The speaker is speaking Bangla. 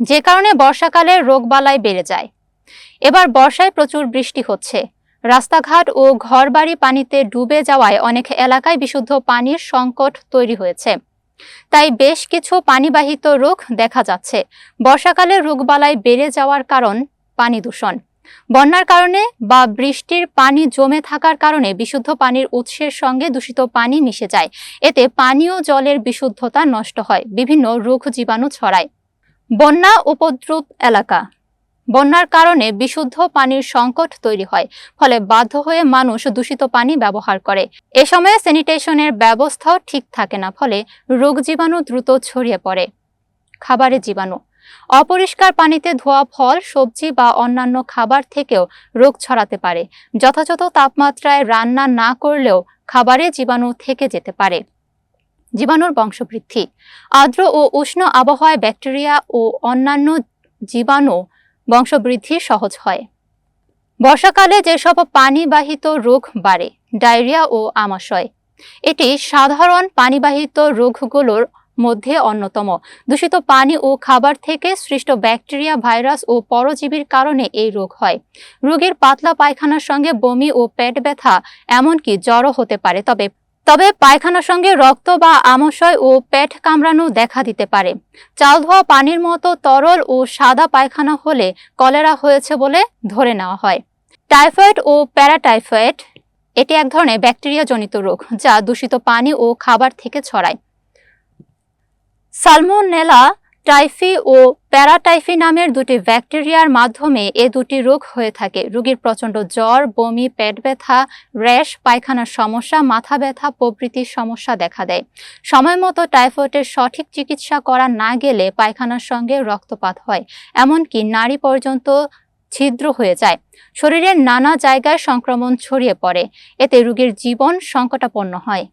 যে কারণে বর্ষাকালে রোগবালাই বেড়ে যায়। এবার বর্ষায় প্রচুর বৃষ্টি হচ্ছে। রাস্তাঘাট ও ঘরবাড়ি পানিতে ডুবে যাওয়ায় অনেক এলাকায় বিশুদ্ধ পানির সংকট তৈরি হয়েছে। তাই বেশ কিছু পানিবাহিত রোগ দেখা যাচ্ছে। বর্ষাকালে রোগবালাই বেড়ে যাওয়ার কারণ পানি দূষণ। বন্যার কারণে বা বৃষ্টির পানি জমে থাকার কারণে বিশুদ্ধ পানির উৎসের সঙ্গে দূষিত পানি মিশে যায়। এতে পানীয় জলের বিশুদ্ধতা নষ্ট হয়। বিভিন্ন রোগ জীবাণু ছড়ায়। বন্যা উপদ্রুত এলাকা। বন্যার কারণে বিশুদ্ধ পানির সংকট তৈরি হয়, ফলে বাধ্য হয়ে মানুষ দূষিত পানি ব্যবহার করে। এ সময়ে স্যানিটেশনের ব্যবস্থাও ঠিক থাকে না, ফলে রোগ জীবাণু দ্রুত ছড়িয়ে পড়ে। খাবারের জীবাণু। অপরিষ্কার পানিতে ধোয়া ফল, সবজি বা অন্যান্য খাবার থেকেও রোগ ছড়াতে পারে। যথাযথ তাপমাত্রায় রান্না না করলেও খাবারে জীবাণু থেকে যেতে পারে। জীবাণুর বংশবৃদ্ধি। আর্দ্র ও উষ্ণ আবহাওয়ায় ব্যাকটেরিয়া ও অন্যান্য জীবাণু বংশবৃদ্ধি সহজ হয়। বর্ষাকালে যেসব পানিবাহিত রোগ বাড়ে, ডায়রিয়া ও আমাশয়, এটি সাধারণ পানিবাহিত রোগগুলোর মধ্যে অন্যতম। দূষিত পানি ও খাবার থেকে সৃষ্ট ব্যাকটেরিয়া, ভাইরাস ও পরজীবীর কারণে এই রোগ হয়। রোগীর পাতলা পায়খানার সঙ্গে বমি ও পেট ব্যথা এমনকি জ্বরও হতে পারে, তবে তবে পায়খানার সঙ্গে রক্ত বা আমাশয় ও পেট কামড়ানো দেখা দিতে পারে। চাল ধোয়া পানির মতো তরল ও সাদা পায়খানা হলে কলেরা হয়েছে বলে ধরে নেওয়া হয়। টাইফয়েড ও প্যারাটাইফয়েড, এটি এক ধরনের ব্যাকটেরিয়াজনিত রোগ যা দূষিত পানি ও খাবার থেকে ছড়ায়। সালমোনেলা টাইফি ও প্যারাটাইফি নামের দুটি ব্যাকটেরিয়ার মাধ্যমে এ দুটি রোগ হয়ে থাকে। রোগীর প্রচণ্ড জ্বর, বমি, পেট ব্যথা, র্যাশ, পায়খানার সমস্যা, মাথা ব্যথা, প্রভৃতির সমস্যা দেখা দেয়। সময় মতো টাইফয়েডের সঠিক চিকিৎসা করা না গেলে পায়খানার সঙ্গে রক্তপাত হয়, এমনকি নারী পর্যন্ত ছিদ্র হয়ে যায়। শরীরের নানা জায়গায় সংক্রমণ ছড়িয়ে পড়ে। এতে রোগীর জীবন সংকটাপন্ন হয়।